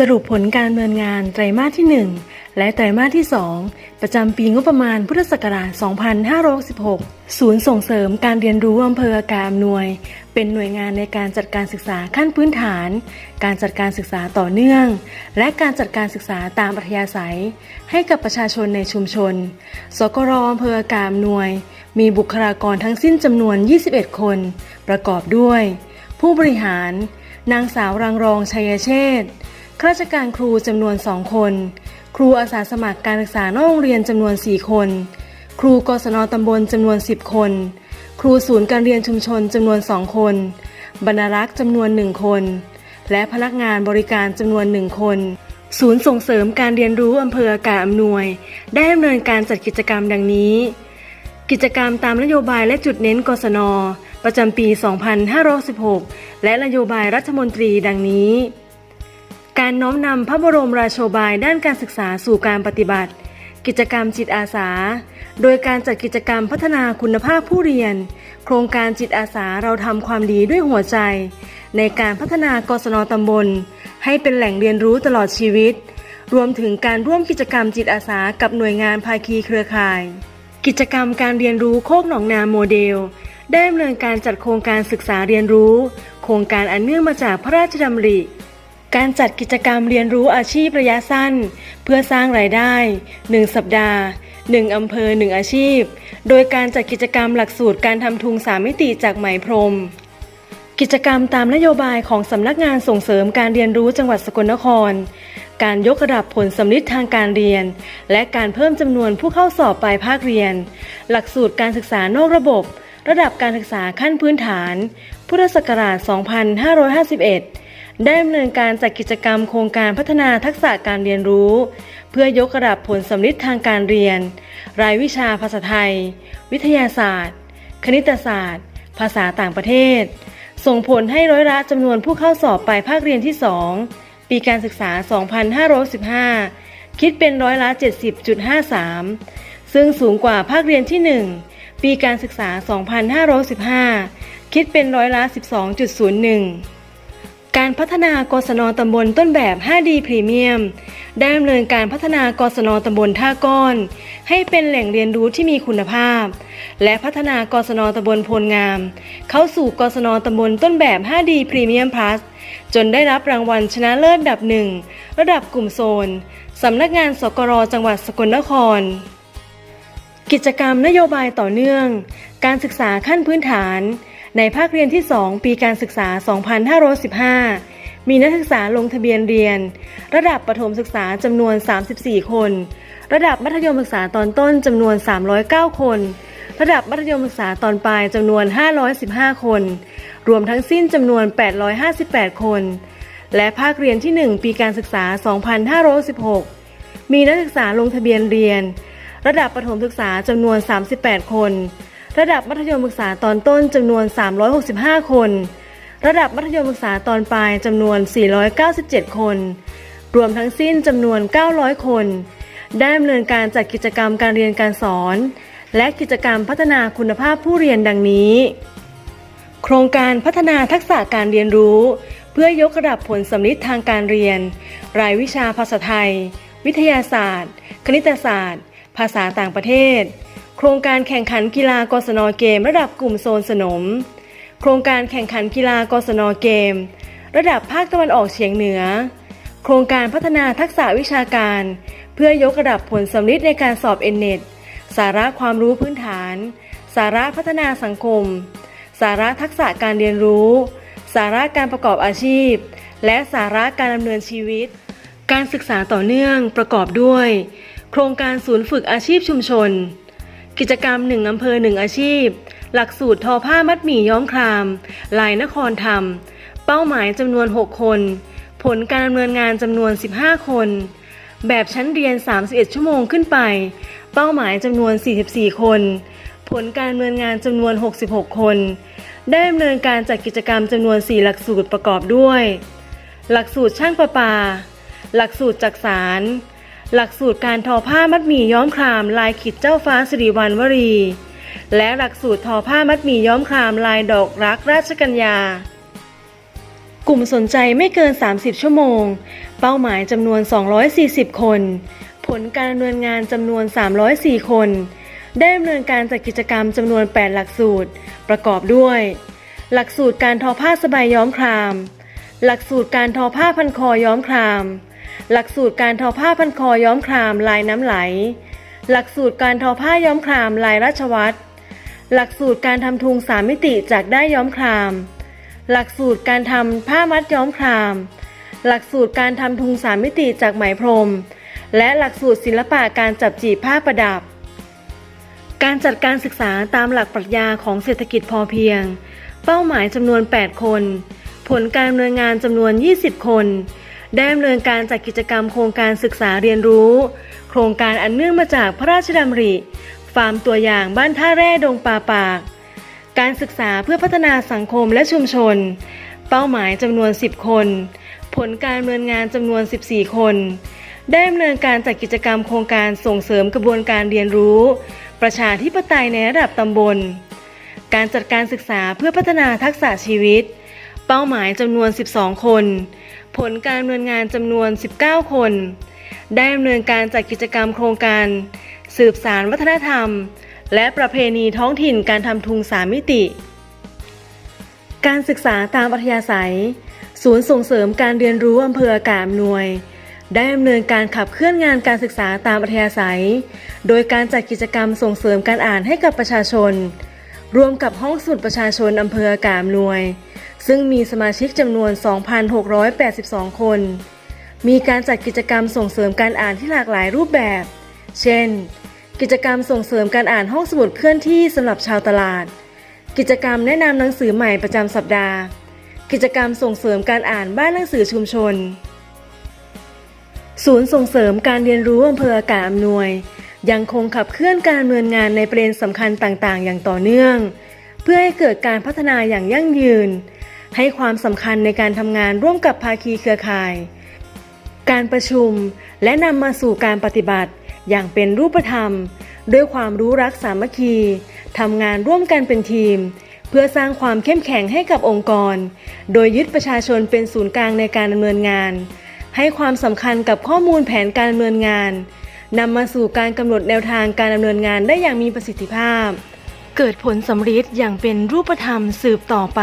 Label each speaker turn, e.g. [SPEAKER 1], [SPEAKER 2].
[SPEAKER 1] สรุปผลการดำเนินงานไตรมาสที่ 1 และไตรมาสที่ 2 ประจำปีงบประมาณพุทธศักราช 2566 ศูนย์ส่งเสริมการเรียนรู้อำเภออากาศอำนวย เป็นหน่วยงานในการจัดการศึกษาขั้นพื้นฐาน การจัดการศึกษาต่อเนื่อง และการจัดการศึกษาตามอัธยาศัย ให้กับประชาชนในชุมชน สกรอำเภออากาศอำนวย มีบุคลากรทั้งสิ้นจำนวน 21 คน ประกอบด้วย ผู้บริหาร นางสาวรังรองชัยเชษฐ์ ข้าราชการครูจำนวน 2 คน ครูอาสาสมัครการศึกษานอกโรงเรียนจำนวน 4 คน ครูกศนตำบลจำนวน 10 คน ครูศูนย์การเรียนชุมชนจำนวน 2 คน บรรณารักษ์จำนวน 1 คน และพนักงานบริการจำนวน 1 คนศูนย์ส่งเสริมการเรียนรู้อำเภออากาศอำนวย ได้ดำเนินการจัดกิจกรรมดังนี้ กิจกรรมตามนโยบายและจุดเน้นกศน ประจำปี 2516 และนโยบายรัฐมนตรีดังนี้ การน้อมนำพระบรมราโชบายด้านการศึกษาสู่การปฏิบัติ กิจกรรมจิตอาสา โดยการจัดกิจกรรมพัฒนาคุณภาพผู้เรียน โครงการจิตอาสาเราทำความดีด้วยหัวใจ ในการพัฒนากศนตำบล ให้เป็นแหล่งเรียนรู้ตลอดชีวิต รวมถึงการร่วมกิจกรรมจิตอาสากับหน่วยงานภาคีเครือข่าย กิจกรรมการเรียนรู้โคกหนองนาโมเดล ได้ดำเนินการจัดโครงการศึกษาเรียนรู้ โครงการอันเนื่องมาจากพระราชดำริ การจัดกิจกรรมเรียนรู้อาชีพระยะสั้น เพื่อสร้างรายได้ 1 สัปดาห์ 1 อำเภอ 1 อาชีพ โดยการจัดกิจกรรมหลักสูตรการทำทุงสามมิติจากไหมพรม กิจกรรมตามนโยบายของสำนักงานส่งเสริมการเรียนรู้จังหวัดสกลนคร การยกระดับผลสำลิดทางการเรียน และการเพิ่มจำนวนผู้เข้าสอบปลายภาคเรียน หลักสูตรการศึกษานอกระบบ ระดับการศึกษาขั้นพื้นฐาน พุทธศักราช 2551 ได้ดำเนินการจัดกิจกรรมโครงการพัฒนาทักษะการเรียนรู้ เพื่อยกระดับผลสำลิดทางการเรียน รายวิชาภาษาไทย วิทยาศาสตร์ คณิตศาสตร์ ภาษาต่างประเทศ ส่งผลให้ร้อยละจำนวนผู้เข้าสอบปลายภาคเรียนที่ 2 ปีการศึกษา 2515 คิดเป็นร้อยละ 70.53 ซึ่งสูงกว่าภาคเรียนที่ 1 ปีการศึกษา 2515 คิดเป็นร้อยละ 12.01 การพัฒนากศนตำบลต้นแบบ 5D พรีเมียมได้ดำเนินการพัฒนากศนตำบลท่าก้อน ให้เป็นแหล่งเรียนรู้ที่มีคุณภาพ และพัฒนากศนตำบลโพลงาม เข้าสู่กศนตำบลต้นแบบ 5D พรีเมียมพลัสจนได้รับรางวัลชนะเลิศดับหนึ่งระดับกลุ่มโซนสำนักงานสกรจังหวัดสกลนคร กิจกรรมนโยบายต่อเนื่อง การศึกษาขั้นพื้นฐาน ในภาคเรียนที่ 2 ปีการศึกษา 2515 มีนักศึกษาลงทะเบียนเรียน ระดับประถมศึกษาจำนวน 34 คน ระดับมัธยมศึกษาตอนต้นจำนวน 309 คน ระดับมัธยมศึกษาตอนปลายจำนวน 515 คน รวมทั้งสิ้นจำนวน 858 คน และภาคเรียนที่ 1 ปีการศึกษา 2516 มีนักศึกษาลงทะเบียนเรียน ระดับประถมศึกษาจำนวน 38 คน ระดับมัธยมศึกษาตอนต้นจำนวน 365 คน ระดับมัธยมศึกษาตอนปลายจำนวน 497 คน รวมทั้งสิ้นจำนวน 900 คน ได้ดำเนินการจัดกิจกรรมการเรียนการสอน และกิจกรรมพัฒนาคุณภาพผู้เรียนดังนี้ โครงการพัฒนาทักษะการเรียนรู้ เพื่อยกระดับผลสำลิดทางการเรียน รายวิชาภาษาไทย วิทยาศาสตร์ คณิตศาสตร์ ภาษาต่างประเทศ โครงการแข่งขันกีฬากศนเกม ระดับกลุ่มโซนสนม โครงการแข่งขันกีฬากศนเกม ระดับภาคตะวันออกเฉียงเหนือ โครงการพัฒนาทักษะวิชาการ เพื่อยกระดับผลสำลิดในการสอบเอ็นเน็ตสาระความรู้พื้นฐาน สาระพัฒนาสังคม สาระทักษะการเรียนรู้ สาระการประกอบอาชีพ และสาระการดำเนินชีวิต การศึกษาต่อเนื่องประกอบด้วย โครงการศูนย์ฝึกอาชีพชุมชน กิจกรรมหนึ่งอำเภอหนึ่งอาชีพ หลักสูตรทอผ้ามัดหมี่ย้อมคราม ลายนครธรรม เป้าหมายจำนวน 6 คน ผลการดำเนินงานจำนวน 15 คน แบบชั้นเรียน 31 ชั่วโมงขึ้นไป เป้าหมายจำนวน 44 คน ผลการดำเนินงานจำนวน 66 คน ได้ดำเนินการจัดกิจกรรมจำนวน 4 หลักสูตรประกอบด้วย หลักสูตรช่างประปา หลักสูตรจักสาร หลักสูตรการทอผ้ามัดหมี่ย้อมครามลายขิดเจ้าฟ้าสิริวัณวรี และหลักสูตรทอผ้ามัดหมี่ย้อมครามลายดอกรักราชกัญญา กลุ่มสนใจไม่เกิน 30 ชั่วโมง เป้าหมายจำนวน 240 คน ผลการดำเนินงานจำนวน 304 คน ได้ดำเนินการจัดกิจกรรมจำนวน 8 หลักสูตร ประกอบด้วย หลักสูตรการทอผ้าสบายย้อมคราม หลักสูตรการทอผ้าพันคอย้อมคราม หลักสูตรการทอผ้าพันคอย้อมครามลายน้ำไหล หลักสูตรการทอผ้าย้อมครามลายราชวัตรหลักสูตรการทำทุงสามมิติจากได้ยย้อมคราม หลักสูตรการทำผ้ามัดย้อมคราม หลักสูตรการทำทุงสามมิติจากไหมพรม และหลักสูตรศิลปะการจับจีบผ้าประดับ การจัดการศึกษาตามหลักปรัชญาของเศรษฐกิจพอเพียง เป้าหมายจำนวน 8 คน ผลการดำเนินงานจำนวน 20 คน ได้ดำเนินการจัดกิจกรรมโครงการศึกษาเรียนรู้ โครงการอันเนื่องมาจากพระราชดำริ ฟาร์มตัวอย่างบ้านท่าแร่ดงป่าปาก การศึกษาเพื่อพัฒนาสังคมและชุมชน เป้าหมายจำนวน 10 คน ผลการดำเนินงานจำนวน 14 คน ได้ดำเนินการจัดกิจกรรมโครงการส่งเสริมกระบวนการเรียนรู้ ประชาธิปไตยในระดับตำบล การจัดการศึกษาเพื่อพัฒนาทักษะชีวิต เป้าหมายจำนวน 12 คน ผลการดำเนินงานจำนวน 19 คน ได้ดำเนินการจัดกิจกรรมโครงการ สืบสารวัฒนธรรม และประเพณีท้องถิ่นการทำทุงสามมิติ การศึกษาตามอัธยาศัย ศูนย์ส่งเสริมการเรียนรู้อำเภออากาศอำนวย ได้ดำเนินการขับเคลื่อนงานการศึกษาตามอัธยาศัย โดยการจัดกิจกรรมส่งเสริมการอ่านให้กับประชาชนร่วมกับห้องสมุดประชาชนอำเภออากาศอำนวย ซึ่งมีสมาชิกจำนวน 2,682 คน มีการจัดกิจกรรมส่งเสริมการอ่านที่หลากหลายรูปแบบ เช่น กิจกรรมส่งเสริมการอ่านห้องสมุดเคลื่อนที่สำหรับชาวตลาด กิจกรรมแนะนำหนังสือใหม่ประจำสัปดาห์ กิจกรรมส่งเสริมการอ่านบ้านหนังสือชุมชน ศูนย์ส่งเสริมการเรียนรู้อำเภออากาศอำนวย ยังคงขับเคลื่อนการดำเนินงานในประเด็นสำคัญต่างๆ อย่างต่อเนื่อง เพื่อให้เกิดการพัฒนาอย่างยั่งยืน ให้ความสำคัญในการทำงานร่วมกับภาคีเครือข่าย การประชุมและนำมาสู่การปฏิบัติอย่างเป็นรูปธรรม ด้วยความรู้รักสามัคคีทำงานร่วมกันเป็นทีม เพื่อสร้างความเข้มแข็งให้กับองค์กร โดยยึดประชาชนเป็นศูนย์กลางในการดำเนินงาน ให้ความสำคัญกับข้อมูลแผนการดำเนินงานนำมาสู่การกำหนดแนวทางการดำเนินงานได้อย่างมีประสิทธิภาพ เกิดผลสำฤทธิ์อย่างเป็นรูปธรรมสืบต่อไป